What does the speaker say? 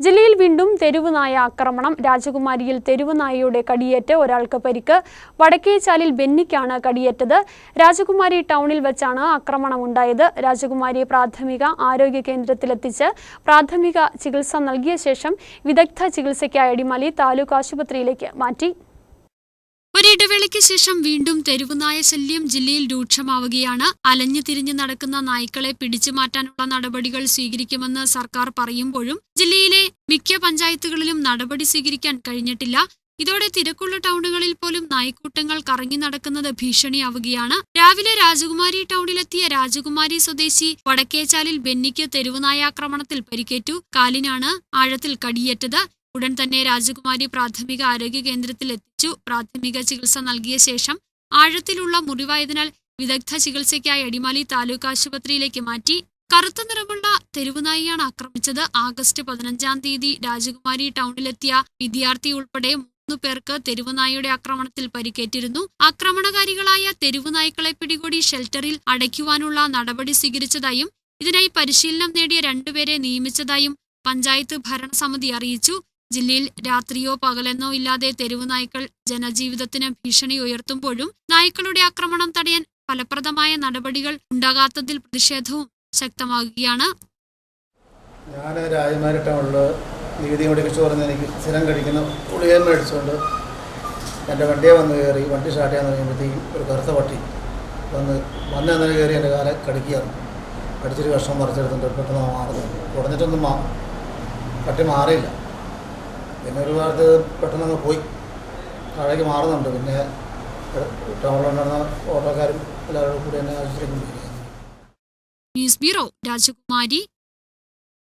ജില്ലയിൽ വീണ്ടും തെരുവുനായ ആക്രമണം. രാജകുമാരിയിൽ തെരുവുനായയുടെ കടിയേറ്റ് ഒരാൾക്ക് പരിക്ക്. വടക്കേചാലിൽ ബെന്നിക്കാണ് കടിയേറ്റത്. രാജകുമാരി ടൗണിൽ വെച്ചാണ് ആക്രമണം ഉണ്ടായത്. രാജകുമാരി പ്രാഥമിക ആരോഗ്യ കേന്ദ്രത്തിലെത്തിച്ച് പ്രാഥമിക ചികിത്സ നൽകിയ ശേഷം വിദഗ്ധ ചികിത്സയ്ക്കായി അടിമാലി താലൂക്ക് ആശുപത്രിയിലേക്ക് മാറ്റി. ഒരിടവേളയ്ക്ക് ശേഷം വീണ്ടും തെരുവുനായ ശല്യം ജില്ലയിൽ രൂക്ഷമാവുകയാണ്. അലഞ്ഞു തിരിഞ്ഞു നടക്കുന്ന നായ്ക്കളെ പിടിച്ചു മാറ്റാനുള്ള നടപടികൾ സ്വീകരിക്കുമെന്ന് സർക്കാർ പറയുമ്പോഴും ജില്ലയിലെ മിക്ക പഞ്ചായത്തുകളിലും നടപടി സ്വീകരിക്കാൻ കഴിഞ്ഞിട്ടില്ല. ഇതോടെ തിരക്കുള്ള ടൗണുകളിൽ പോലും നായ്ക്കൂട്ടങ്ങൾ കറങ്ങി നടക്കുന്നത് ഭീഷണിയാവുകയാണ്. രാവിലെ രാജകുമാരി ടൗണിലെത്തിയ രാജകുമാരി സ്വദേശി വടക്കേച്ചാലിൽ ബെന്നിക്ക് തെരുവുനായാക്രമണത്തിൽ പരിക്കേറ്റു. കാലിനാണ് ആഴത്തിൽ കടിയേറ്റത്. ഉടൻ തന്നെ രാജകുമാരി പ്രാഥമിക ആരോഗ്യ കേന്ദ്രത്തിൽ എത്തിച്ചു പ്രാഥമിക ചികിത്സ നൽകിയ ശേഷം ആഴത്തിലുള്ള മുറിവായതിനാൽ വിദഗ്ധ ചികിത്സയ്ക്കായി അടിമാലി താലൂക്ക് ആശുപത്രിയിലേക്ക് മാറ്റി. കറുത്ത നിറമുള്ള തെരുവുനായിയാണ് ആക്രമിച്ചത്. ആഗസ്റ്റ് പതിനഞ്ചാം തീയതി രാജകുമാരി ടൗണിലെത്തിയ വിദ്യാർത്ഥി ഉൾപ്പെടെ മൂന്നു പേർക്ക് തെരുവുനായയുടെ ആക്രമണത്തിൽ പരിക്കേറ്റിരുന്നു. ആക്രമണകാരികളായ തെരുവുനായ്ക്കളെ പിടികൂടി ഷെൽട്ടറിൽ അടയ്ക്കുവാനുള്ള നടപടി സ്വീകരിച്ചതായും ഇതിനായി പരിശീലനം നേടിയ രണ്ടുപേരെ നിയമിച്ചതായും പഞ്ചായത്ത് ഭരണസമിതി അറിയിച്ചു. ജില്ലയിൽ രാത്രിയോ പകലെന്നോ ഇല്ലാതെ തെരുവ് നായ്ക്കൾ ജനജീവിതത്തിന് ഭീഷണി ഉയർത്തുമ്പോഴും നായ്ക്കളുടെ ആക്രമണം തടയാൻ ഫലപ്രദമായ നടപടികൾ ഉണ്ടാകാത്തതിൽ പ്രതിഷേധവും ശക്തമാകുകയാണ്. ഞാൻ രാജമാരി നീതി മെഡിക്കൽ സ്റ്റോറിൽ എനിക്ക് സ്ഥിരം കഴിക്കുന്ന ഗുളികയും മേടിച്ചുകൊണ്ട് എന്റെ വണ്ടിയെ വന്ന് കയറി വണ്ടി സ്റ്റാർട്ട് ചെയ്യാൻ തുടങ്ങിയപ്പോഴത്തേക്കും ഒരു കറുത്ത പട്ടി വന്ന് വന്ന് അന്നേരം കയറി എന്റെ കാലെ കടിക്കുകയാണ്. കടിച്ചൊരു കഷ്ണം പറിച്ചെടുത്തിട്ട് പെട്ടെന്ന് മാറുന്നു. കുറഞ്ഞിട്ടൊന്നും മാ പട്ടി മാറിയില്ല. പിന്നെ ഒരു കാലത്ത് പെട്ടെന്ന് പോയി. താഴേക്ക് മാറുന്നുണ്ട്. പിന്നെ ടൗണിലുണ്ടായിരുന്ന ഓട്ടോക്കാരും എല്ലാവരും കൂടി ആശുപത്രിക്ക് കൊണ്ടുപോയി ന്യൂസ് ബ്യൂറോ രാജകുമാരി.